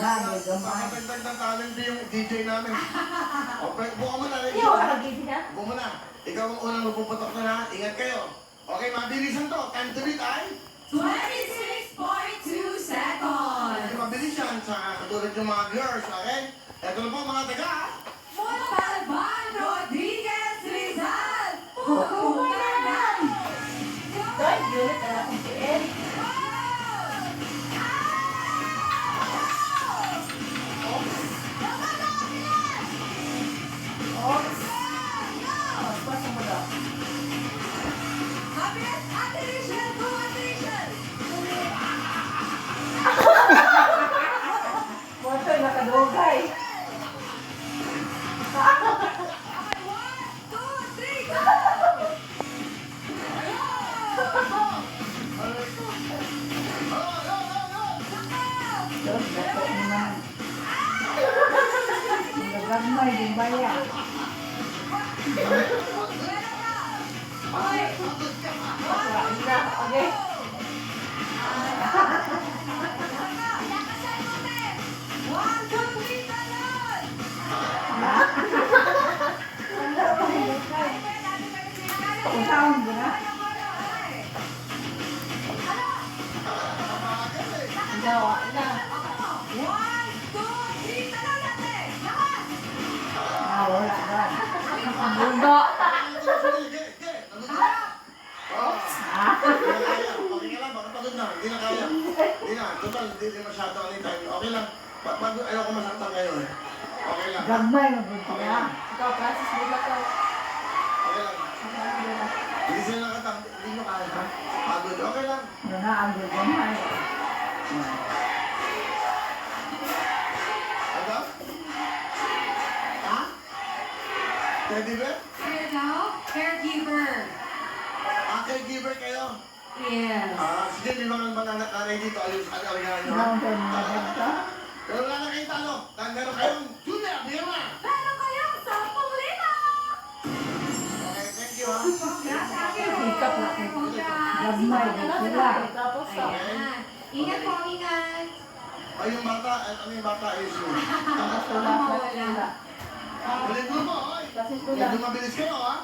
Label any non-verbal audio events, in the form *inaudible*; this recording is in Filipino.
Nakapagdagdag talent din yung DJ namin. *laughs* O, Frank, buka mo na. Eh. Yo, ano, nakagigil na. Buka mo na. Ikaw ang unang magpupatok na lahat. Ingat kayo. Okay, mabilisan to. Time to beat ay... 26.2 seconds! Mabilis yan sa katulad ng mga girls, okay? Ito na po mga taga, Diyos, dako naman. Nagagmay, di ba yan? Okay, okay? one, two, three, talon. Wala One, two, three, talon natin. Lakas! Ah, wala na. Ka. Oh. Ah, Hindi na kaya. Okay ka lang, baka pagod na. Hindi na kaya. Hindi na. Total, hindi din masyado anytime. Okay lang. Pa- Pag ayoko masaktan kayo eh. Okay lang. gagmay mo buti na. Ikaw, Francis, bigla ko. Okay lang. Hindi sila nakatang. Hindi nyo kaya? Pagod. Okay lang. Ano na, ang gagmay. Ano? Teddy bear? Here now, caregiver. Ah, caregiver kayo? Yes. Ah, sige, may mga mananay dito. Ayos, alagaan nyo na ganito. Pero wala na kayong talo. Tanggal kayong mo na. Meron kayong 10 libo! Okay, thank you ha. Congrats, Ate. Rose. Congrats. Tapos. Ayan. Ingat po, ingat. Ay, yung bata, ano yung bata is yun. Ang sulat na sila. Balik mo mo, oy. Kasi Medyo mabilis kayo ha.